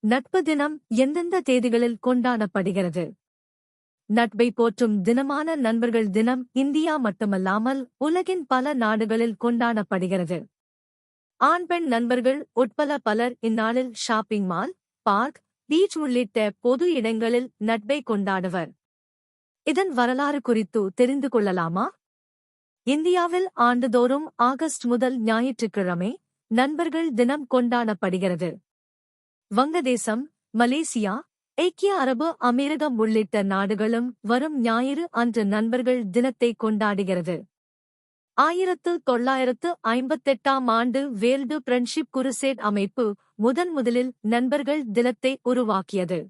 நட்பு தினம் எந்தெந்த தேதிகளில் கொண்டாடப்படுகிறது? நட்பை போற்றும் தினமான நண்பர்கள் தினம் இந்தியா மட்டுமல்லாமல் உலகின் பல நாடுகளில் கொண்டாடப்படுகிறது. ஆண் பெண் நண்பர்கள் உட்பல பலர் இந்நாளில் ஷாப்பிங் மால் பார்க் பீச் உள்ளிட்ட பொது இடங்களில் நட்பை கொண்டாடுவர். இதன் வரலாறு குறித்து தெரிந்து கொள்ளலாமா? இந்தியாவில் ஆண்டுதோறும் ஆகஸ்ட் முதல் ஞாயிற்றுக்கிழமை நண்பர்கள் தினம் கொண்டாடப்படுகிறது. வங்கதேசம் மலேசியா ஐக்கிய அரபு அமீரகம் உள்ளிட்ட நாடுகளும் வரும் ஞாயிறு அன்று நண்பர்கள் தினத்தை கொண்டாடுகிறது. ஆயிரத்து தொள்ளாயிரத்து ஐம்பத்தெட்டாம் ஆண்டு வேல்டு ஃப்ரெண்ட்ஷிப் குருசேட் அமைப்பு முதன் முதலில் நண்பர்கள் தினத்தை உருவாக்கியது.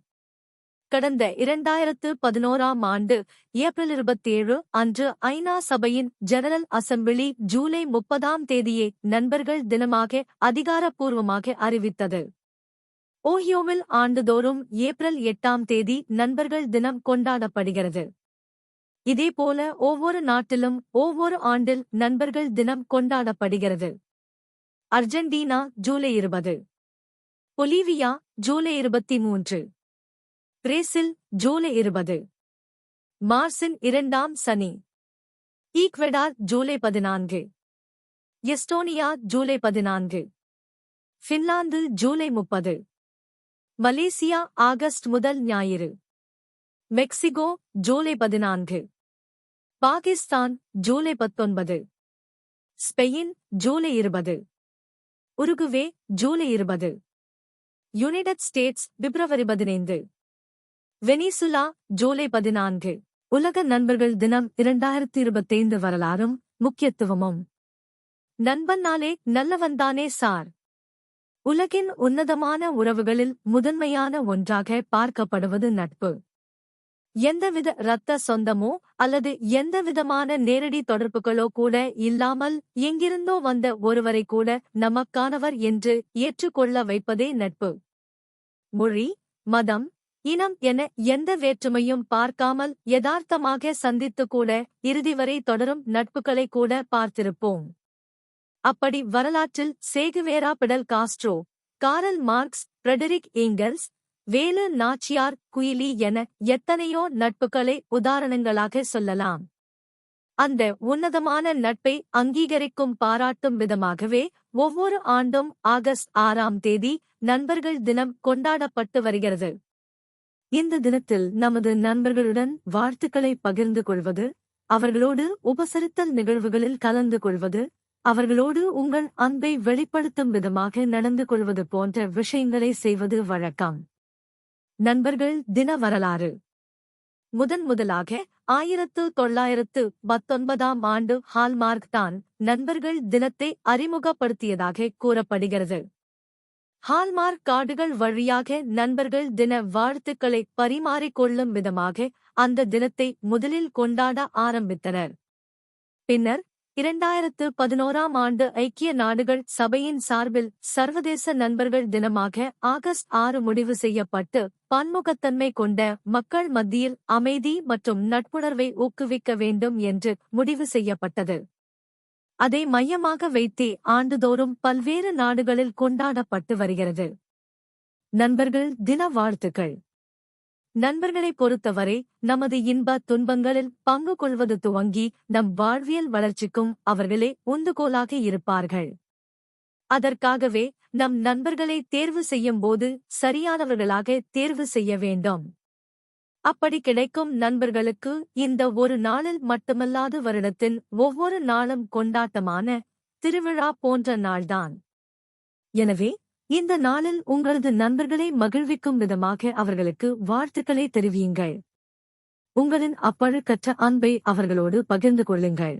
கடந்த இரண்டாயிரத்து பதினோராம் ஆண்டு ஏப்ரல் இருபத்தேழு அன்று ஐநா சபையின் ஜெனரல் அசெம்பிளி ஜூலை முப்பதாம் தேதியை நண்பர்கள் தினமாக அதிகாரப்பூர்வமாக அறிவித்தது. ஓஹியோவில் ஆண்டுதோறும் ஏப்ரல் எட்டாம் தேதி நண்பர்கள் தினம் கொண்டாடப்படுகிறது. இதேபோல ஒவ்வொரு நாட்டிலும் ஒவ்வொரு ஆண்டில் நண்பர்கள் தினம் கொண்டாடப்படுகிறது. அர்ஜென்டினா ஜூலை இருபது. பொலிவியா ஜூலை இருபத்தி மூன்று. பிரேசில் ஜூலை இருபது. மார்சின் இரண்டாம் சனி. ஈக்வெடார் ஜூலை பதினான்கு. எஸ்டோனியா ஜூலை பதினான்கு. பின்லாந்து ஜூலை முப்பது. மலேசியா ஆகஸ்ட் முதல் ஞாயிறு. மெக்சிகோ ஜூலை பதினான்கு. பாகிஸ்தான் ஜூலை பத்தொன்பது. ஸ்பெயின் ஜூலை இருபது. உருகுவே ஜூலை இருபது. யுனைடெட் ஸ்டேட்ஸ் பிப்ரவரி பதினைந்து. வெனிசுலா ஜூலை பதினான்கு. உலக நண்பர்கள் தினம் இரண்டாயிரத்தி இருபத்தைந்து வரலாறும் முக்கியத்துவமும். நண்பன்னாலே நல்லவன்தானே சார். உலகின் உன்னதமான உறவுகளில் முதன்மையான ஒன்றாக பார்க்கப்படுவது நட்பு. எந்தவித இரத்த சொந்தமோ அல்லது எந்தவிதமான நேரடி தொடர்புகளோ கூட இல்லாமல் எங்கிருந்தோ வந்த ஒருவரை கூட நமக்கானவர் என்று ஏற்றுக்கொள்ள வைப்பதே நட்பு. மொழி மதம் இனம் என எந்த வேற்றுமையும் பார்க்காமல் யதார்த்தமாக சந்தித்து கூட இறுதி வரை தொடரும் நட்புகளை கூட பார்த்திருப்போம். அப்படி வரலாற்றில் Che Guevara Fidel Castro Karl Marx Friedrich Engels Velu Nachiyar Kuyili என எத்தனையோ நட்புகளை உதாரணங்களாக சொல்லலாம். அந்த உன்னதமான நட்பை அங்கீகரிக்கும் பாராட்டும் விதமாகவே ஒவ்வொரு ஆண்டும் ஆகஸ்ட் ஆறாம் தேதி நண்பர்கள் தினம் கொண்டாடப்பட்டு வருகிறது. இந்த தினத்தில் நமது நண்பர்களுடன் வாழ்த்துக்களை பகிர்ந்து கொள்வது அவர்களோடு உபசரித்தல் நிகழ்வுகளில் கலந்து கொள்வது அவர்களோடு உங்கள் அன்பை வெளிப்படுத்தும் விதமாக நடந்து கொள்வது போன்ற விஷயங்களை செய்வது வழக்கம். நண்பர்கள் தின வரலாறு. முதன் முதலாக ஆயிரத்து தொள்ளாயிரத்து பத்தொன்பதாம் ஆண்டு ஹால்மார்க் தான் நண்பர்கள் தினத்தை அறிமுகப்படுத்தியதாக கூறப்படுகிறது. ஹால்மார்க் கார்டுகள் வழியாக நண்பர்கள் தின வாழ்த்துக்களை பரிமாறிக்கொள்ளும் விதமாக அந்த தினத்தை முதலில் கொண்டாட ஆரம்பித்தனர். பின்னர் இரண்டாயிரத்து பதினோராம் ஆண்டு ஐக்கிய நாடுகள் சபையின் சார்பில் சர்வதேச நண்பர்கள் தினமாக ஆகஸ்ட் ஆறு முடிவு செய்யப்பட்டு பன்முகத்தன்மை கொண்ட மக்கள் மத்தியில் அமைதி மற்றும் நட்புணர்வை ஊக்குவிக்க வேண்டும் என்று முடிவு செய்யப்பட்டது. அதை மையமாக வைத்தே ஆண்டுதோறும் பல்வேறு நாடுகளில் கொண்டாடப்பட்டு வருகிறது. நண்பர்கள் தின வாழ்த்துக்கள். நண்பர்களைப் பொறுத்தவரை நமது இன்ப துன்பங்களில் பங்கு கொள்வது துவங்கி நம் வாழ்வியல் வளர்ச்சிக்கும் அவர்களே உந்துகோலாக இருப்பார்கள். அதற்காகவே நம் நண்பர்களை தேர்வு செய்யும் போது சரியானவர்களாக தேர்வு செய்ய வேண்டும். அப்படி கிடைக்கும் நண்பர்களுக்கு இந்த ஒரு நாளில் மட்டுமல்லாது வருடத்தின் ஒவ்வொரு நாளும் கொண்டாட்டமான திருவிழா போன்ற நாள்தான். எனவே இந்த நாளில் உங்களது நண்பர்களை மகிழ்விக்கும் விதமாக அவர்களுக்கு வாழ்த்துக்களை தெரிவியுங்கள். உங்களின் அப்பழுக்கற்ற அன்பை அவர்களோடு பகிர்ந்து கொள்ளுங்கள்.